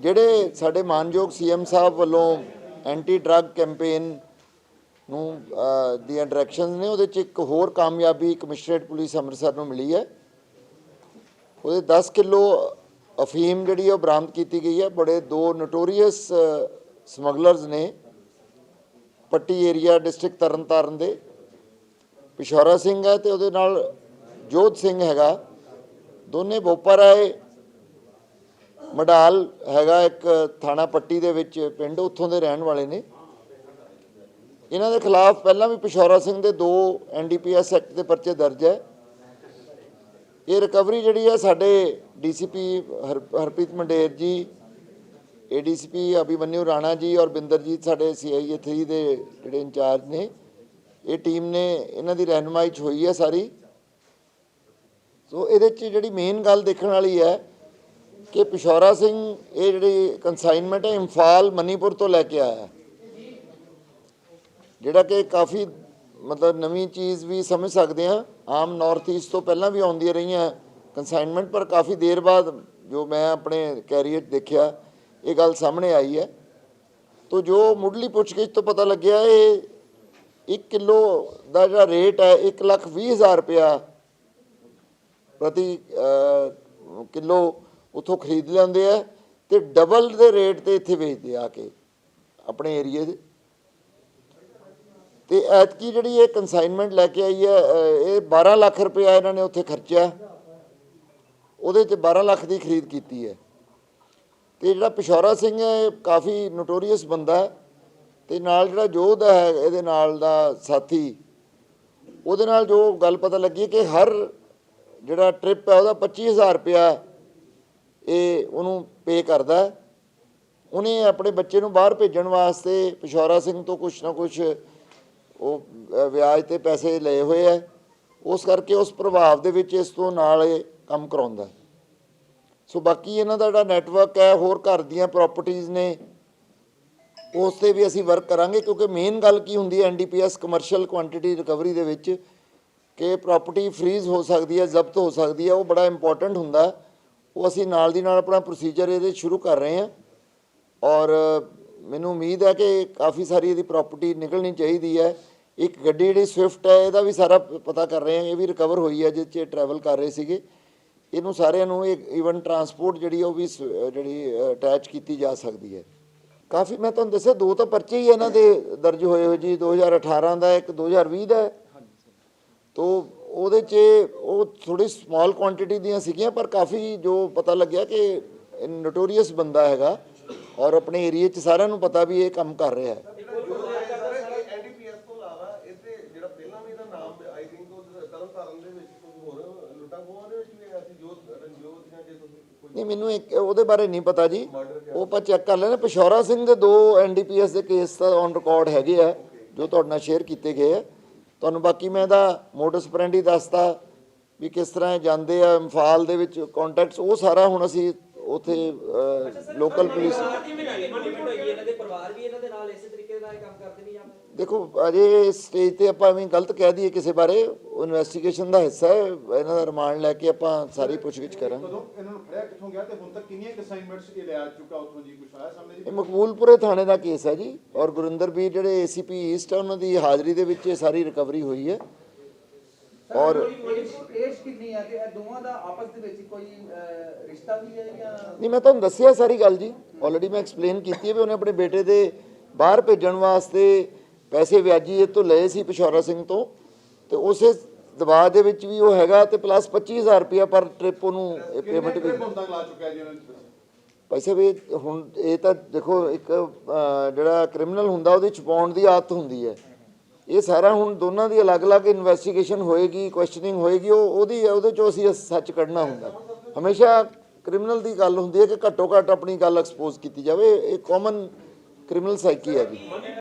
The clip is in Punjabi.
ਜਿਹੜੇ ਸਾਡੇ ਮਾਨਯੋਗ ਸੀਐਮ ਸਾਹਿਬ ਵੱਲੋਂ ਐਂਟੀ ਡਰੱਗ ਕੈਂਪੇਨ ਨੂੰ ਦੀਆਂ ਡਾਇਰੈਕਸ਼ਨਸ ਨੇ, ਉਹਦੇ ਚ ਇੱਕ ਹੋਰ ਕਾਮਯਾਬੀ ਕਮਿਸ਼ਨਰੇਟ ਪੁਲਿਸ ਅੰਮ੍ਰਿਤਸਰ ਨੂੰ ਮਿਲੀ ਹੈ। ਉਹਦੇ 10 ਕਿਲੋ ਅਫੀਮ ਜਿਹੜੀ ਹੈ ਉਹ ਬਰਾਮਦ ਕੀਤੀ ਗਈ ਹੈ। ਬੜੇ ਦੋ ਨੋਟੋਰੀਅਸ ਸਮਗਲਰਸ ਨੇ, ਪੱਟੀ ਏਰੀਆ ਡਿਸਟ੍ਰਿਕਟ ਤਰਨਤਾਰਨ ਦੇ। ਪਿਸ਼ੌਰਾ ਸਿੰਘ ਹੈ ਤੇ ਉਹਦੇ ਨਾਲ ਜੋਧ ਸਿੰਘ ਹੈਗਾ। ਦੋਨੇ ਬੋਪਰ ਆਏ ਮਡਾਲ ਹੈਗਾ ਇੱਕ ਥਾਣਾ ਪੱਟੀ ਦੇ ਵਿੱਚ, ਪਿੰਡ ਉੱਥੋਂ ਦੇ ਰਹਿਣ ਵਾਲੇ ਨੇ। ਇਹਨਾਂ ਦੇ ਖਿਲਾਫ ਪਹਿਲਾਂ ਵੀ ਪਿਸ਼ੌਰਾ ਸਿੰਘ ਦੇ ਦੋ ਐਨਡੀਪੀਐਸ ਐਕਟ ਦੇ ਪਰਚੇ ਦਰਜ ਹੈ। ਇਹ ਰਿਕਵਰੀ ਜਿਹੜੀ ਹੈ ਸਾਡੇ ਡੀਸੀਪੀ ਹਰਪ੍ਰੀਤ ਮੰਡੇਰ ਜੀ ਏਡੀਸੀਪੀ ਅਭਿਮਨਿਊ ਰਾਣਾ ਜੀ ਔਰ ਬਿੰਦਰਜੀਤ ਸਾਡੇ ਸੀਆਈਏ 3 ਦੇ ਜਿਹੜੇ ਇੰਚਾਰਜ ਨੇ, ਇਹ ਟੀਮ ਨੇ ਇਹਨਾਂ ਦੀ ਰਹਿਨਮਾਈ ਚ ਹੋਈ ਹੈ ਸਾਰੀ। ਸੋ ਇਹਦੇ ਚ ਜਿਹੜੀ ਮੇਨ ਗੱਲ ਦੇਖਣ ਵਾਲੀ ਹੈ ਕਿ ਪਿਸ਼ੌਰਾ ਸਿੰਘ ਇਹ ਜਿਹੜੀ ਕੰਸਾਈਨਮੈਂਟ ਹੈ ਇੰਫਾਲ ਮਨੀਪੁਰ ਤੋਂ ਲੈ ਕੇ ਆਇਆ। ਜਿਹੜਾ ਕਿ ਕਾਫੀ ਮਤਲਬ ਨਵੀਂ ਚੀਜ਼ ਵੀ ਸਮਝ ਸਕਦੇ ਆ ਆਮ ਨਾਰਥ ਈਸਟ ਤੋਂ ਪਹਿਲਾਂ ਵੀ ਆਉਂਦੀਆਂ ਰਹੀਆਂ ਕੰਸਾਈਨਮੈਂਟ ਪਰ ਕਾਫੀ ਦੇਰ ਬਾਅਦ ਜੋ ਮੈਂ ਆਪਣੇ ਕੈਰੀਅਰ 'ਚ ਦੇਖਿਆ ਇਹ ਗੱਲ ਸਾਹਮਣੇ ਆਈ ਹੈ। ਤੋ ਜੋ ਮੁੱਢਲੀ ਪੁੱਛਗਿੱਛ ਤੋਂ ਪਤਾ ਲੱਗਿਆ ਇਹ 1 ਕਿਲੋ ਦਾ ਜਿਹੜਾ ਰੇਟ ਹੈ 1 ਲੱਖ 20 ਹਜ਼ਾਰ ਰੁਪਇਆ ਪ੍ਰਤੀ ਅਹ, ਕਿਲੋ ਉਥੋਂ ਖਰੀਦ ਲੈਂਦੇ ਆ ਤੇ ਡਬਲ ਦੇ ਰੇਟ ਤੇ ਇੱਥੇ ਵੇਚਦੇ ਆ ਕੇ, ਆਪਣੇ ਏਰੀਏ ਦੇ। ਤੇ ਐਤਕੀ ਜਿਹੜੀ ਇਹ ਕਨਸਾਈਨਮੈਂਟ ਲੈ ਕੇ ਆਈ ਹੈ ਇਹ 12 ਲੱਖ ਰੁਪਇਆ ਇਹਨਾਂ ਨੇ ਉੱਥੇ ਖਰਚਿਆ। ਉਹਦੇ 'ਚ 12 ਲੱਖ ਦੀ ਖਰੀਦ ਕੀਤੀ ਹੈ। ਤੇ ਜਿਹੜਾ ਪਿਸ਼ੌਰਾ ਸਿੰਘ ਹੈ, ਇਹ ਕਾਫੀ ਨੋਟੋਰੀਅਸ ਬੰਦਾ ਹੈ। ਤੇ ਨਾਲ ਜਿਹੜਾ ਜੋਧ ਹੈ, ਇਹਦੇ ਨਾਲ ਦਾ ਸਾਥੀ, ਉਹਦੇ ਨਾਲ ਜੋ ਗੱਲ ਪਤਾ ਲੱਗੀ ਕਿ ਹਰ ਜਿਹੜਾ ਟ੍ਰਿਪ ਹੈ, ਉਹਦਾ 25000 ਰੁਪਇਆ ਇਹ ਉਹਨੂੰ ਪੇ ਕਰਦਾ ਉਹਨੇ ਆਪਣੇ ਬੱਚੇ ਨੂੰ ਬਾਹਰ ਭੇਜਣ ਵਾਸਤੇ ਪਿਸ਼ੌਰਾ ਸਿੰਘ ਤੋਂ ਕੁਛ ਨਾ ਕੁਛ ਉਹ ਵਿਆਜ ਤੇ ਪੈਸੇ ਲਏ ਹੋਏ ਹੈ। ਉਸ ਕਰਕੇ ਉਸ ਪ੍ਰਭਾਵ ਦੇ ਵਿੱਚ ਇਸ ਤੋਂ ਨਾਲ ਇਹ ਕੰਮ ਕਰਾਉਂਦਾ ਸੋ ਬਾਕੀ ਇਹਨਾਂ ਦਾ ਜਿਹੜਾ ਨੈਟਵਰਕ ਹੈ, ਹੋਰ ਘਰ ਦੀਆਂ ਪ੍ਰਾਪਰਟੀਆਂ ਨੇ, ਉਸ ਤੇ ਵੀ ਅਸੀਂ ਵਰਕ ਕਰਾਂਗੇ ਕਿਉਂਕਿ ਮੇਨ ਗੱਲ ਕੀ ਹੁੰਦੀ ਹੈ ਐਨਡੀਪੀਐਸ ਕਮਰਸ਼ੀਅਲ ਕੁਆਂਟੀਟੀ ਰਿਕਵਰੀ ਦੇ ਵਿੱਚ ਕਿ ਪ੍ਰਾਪਰਟੀ ਫ੍ਰੀਜ਼ ਹੋ ਸਕਦੀ ਹੈ, ਜ਼ਬਤ ਹੋ ਸਕਦੀ ਹੈ, ਉਹ ਬੜਾ ਇੰਪੋਰਟੈਂਟ ਹੁੰਦਾ ਉਹ ਅਸੀਂ ਨਾਲ ਦੀ ਨਾਲ ਆਪਣਾ ਪ੍ਰੋਸੀਜਰ ਇਹਦੇ ਸ਼ੁਰੂ ਕਰ ਰਹੇ ਹਾਂ। ਔਰ ਮੈਨੂੰ ਉਮੀਦ ਹੈ ਕਿ ਕਾਫੀ ਸਾਰੀ ਇਹਦੀ ਪ੍ਰਾਪਰਟੀ ਨਿਕਲਣੀ ਚਾਹੀਦੀ ਹੈ। ਇੱਕ ਗੱਡੀ ਜਿਹੜੀ ਸਵਿਫਟ ਹੈ ਇਹਦਾ ਵੀ ਸਾਰਾ ਪਤਾ ਕਰ ਰਹੇ ਹਾਂ ਇਹ ਵੀ ਰਿਕਵਰ ਹੋਈ ਹੈ ਜਿਸ 'ਚ ਟਰੈਵਲ ਕਰ ਰਹੇ ਸੀਗੇ। ਇਹਨੂੰ ਸਾਰਿਆਂ ਨੂੰ ਇਹ ਈਵਨ ਟਰਾਂਸਪੋਰਟ ਜਿਹੜੀ ਉਹ ਵੀ ਜਿਹੜੀ ਅਟੈਚ ਕੀਤੀ ਜਾ ਸਕਦੀ ਹੈ। ਕਾਫੀ ਮੈਂ ਤੁਹਾਨੂੰ ਦੱਸਿਆ ਦੋ ਤਾਂ ਪਰਚੇ ਹੀ ਇਹਨਾਂ ਦੇ ਦਰਜ ਹੋਏ ਹੋਏ ਜੀ 2018 ਦਾ ਇੱਕ 2020 ਦਾ। ਹੈ ਤੋ ਉਹਦੇ 'ਚ ਉਹ ਥੋੜੀ ਸਮਾਲ ਕੁਆਂਟੀਟੀ ਦੀਆਂ ਸੀਗੀਆਂ, ਪਰ ਕਾਫੀ ਜੋ ਪਤਾ ਲੱਗਿਆ ਕਿ ਨੋਟੋਰੀਅਸ ਬੰਦਾ ਹੈਗਾ ਔਰ ਆਪਣੇ ਏਰੀਆ 'ਚ ਸਾਰਿਆਂ ਨੂੰ ਪਤਾ ਵੀ ਇਹ ਕੰਮ ਕਰ ਰਿਹਾ ਹੈ। ਨਹੀਂ, ਮੈਨੂੰ ਇੱਕ ਉਹਦੇ ਬਾਰੇ ਨਹੀਂ ਪਤਾ ਜੀ। ਉਹ ਆਪਾਂ ਚੈੱਕ ਕਰ ਲੈਣਾ ਪਿਸ਼ੌਰਾ ਸਿੰਘ ਦੇ ਦੋ ਐਨਡੀਪੀਐਸ ਦੇ ਕੇਸ ਤਾਂ ਔਨ ਰਿਕਾਰਡ ਹੈਗੇ ਆ, ਜੋ ਤੁਹਾਡੇ ਨਾਲ ਸ਼ੇਅਰ ਕੀਤੇ ਗਏ ਆ। ਤੁਹਾਨੂੰ ਬਾਕੀ ਮੈਂ ਇਹਦਾ ਮੋਡਸ ਪ੍ਰੈਂਡੀ ਦੱਸਤਾ ਵੀ ਕਿਸ ਤਰ੍ਹਾਂ ਇਹ ਜਾਂਦੇ ਆ ਇੰਫਾਲ ਦੇ ਵਿੱਚ ਕੰਟੈਕਟਸ ਉਹ ਸਾਰਾ ਹੁਣ ਅਸੀਂ ਉਥੇ ਲੋਕਲ ਪੁਲਿਸ ਪਰਿਵਾਰ ਕਿਵੇਂ ਆਈ ਇਨਵੋਲਵਮੈਂਟ ਹੋਈ ਹੈ ਇਹਨਾਂ ਦੇ ਪਰਿਵਾਰ ਵੀ ਇਹਨਾਂ ਦੇ ਨਾਲ ਇਸੇ ਤਰੀਕੇ ਨਾਲ ਇਹ ਕੰਮ ਕਰਦੇ ਨਹੀਂ ਜਾਂ ਦੇਖੋ ਅਜੇ ਸਟੇਜ ਤੇ ਆਪਾਂ ਐਵੇਂ ਗਲਤ ਕਹਿ ਦਈਏ ਕਿਸੇ ਬਾਰੇ ਇਨਵੈਸਟੀਗੇਸ਼ਨ ਦਾ ਹਿੱਸਾ ਹੈ ਇਹਨਾਂ ਦਾ ਰਿਮਾਂਡ ਲੈ ਕੇ ਆਪਾਂ ਸਾਰੀ ਪੁੱਛਗਿੱਛ ਕਰਾਂਗੇ। ਕਿੱਥੋਂ ਗਿਆ ਤੇ ਹੁਣ ਤੱਕ ਕਿੰਨੀਆਂ ਅਸਾਈਨਮੈਂਟਸ ਇਹ ਲਿਆ ਚੁੱਕਾ ਉੱਥੋਂ ਜੀ ਕੁਛ ਆਇਆ ਸਾਹਮਣੇ ਇਹ ਜੀ ਮਕਬੂਲਪੁਰੇ ਥਾਣੇ ਦਾ ਕੇਸ ਹੈ ਜੀ ਔਰ ਗੁਰਿੰਦਰ ਵੀਰ ਜਿਹੜੇ ਏਸੀਪੀ ਈਸਟ ਆ ਉਹਨਾਂ ਦੀ ਹਾਜ਼ਰੀ ਦੇ ਵਿੱਚ ਇਹ ਸਾਰੀ ਰਿਕਵਰੀ ਹੋਈ ਹੈ। ਔਰ ਏਜ ਕਿੰਨੀ ਹੈ ਕਿ ਇਹ ਦੋਵਾਂ ਦਾ ਆਪਸ ਦੇ ਵਿੱਚ ਕੋਈ ਅਹ, ਰਿਸ਼ਤਾ ਵੀ ਹੈ ਜਾਂ? ਨਹੀਂ ਮੈਂ ਤੁਹਾਨੂੰ ਦੱਸਿਆ ਸਾਰੀ ਗੱਲ ਜੀ। ਆਲਰੇਡੀ ਮੈਂ ਐਕਸਪਲੇਨ ਕੀਤੀ ਹੈ ਵੀ ਉਹਨੇ ਆਪਣੇ ਬੇਟੇ ਦੇ ਬਾਹਰ ਭੇਜਣ ਵਾਸਤੇ ਪੈਸੇ ਵਿਆਜੀ ਇਹ ਤੋਂ ਲਏ ਸੀ ਪਿਸ਼ੌਰਾ ਸਿੰਘ ਤੋਂ। ਤੇ ਉਸੇ ਦਬਾਅ ਦੇ ਵਿੱਚ ਵੀ ਉਹ ਹੈਗਾ ਤੇ ਪਲੱਸ 25000 ਰੁਪਇਆ ਪਰ ਟ੍ਰਿਪ ਉਹਨੂੰ ਪੇਮੈਂਟ ਵੀ ਤੱਕ ਲਾ ਚੁੱਕਾ ਜੀ ਇਹਨਾਂ ਨੇ ਪੈਸੇ ਵੀ ਹੁਣ ਇਹ ਤਾਂ ਦੇਖੋ ਇੱਕ ਜਿਹੜਾ ਕ੍ਰਿਮੀਨਲ ਹੁੰਦਾ ਉਹਦੀ ਛਪਾਉਣ ਦੀ ਆਦਤ ਹੁੰਦੀ ਹੈ। ਇਹ ਸਾਰਾ ਹੁਣ ਦੋਨਾਂ ਦੀ ਅਲੱਗ-ਅਲੱਗ ਇਨਵੈਸਟੀਗੇਸ਼ਨ ਹੋਏਗੀ ਕੁਐਸਚਨਿੰਗ ਹੋਏਗੀ ਉਹ ਉਹਦੀ ਉਹਦੇ ਚੋਂ ਅਸੀਂ ਸੱਚ ਕੱਢਣਾ ਹੁੰਦਾ। ਹਮੇਸ਼ਾ ਕ੍ਰਿਮੀਨਲ ਦੀ ਗੱਲ ਹੁੰਦੀ ਹੈ ਕਿ ਘੱਟੋ ਘੱਟ ਆਪਣੀ ਗੱਲ ਐਕਸਪੋਜ਼ ਕੀਤੀ ਜਾਵੇ। ਇਹ ਕਾਮਨ ਕ੍ਰਿਮੀਨਲ ਸਾਈਕੀ ਹੈ ਜੀ।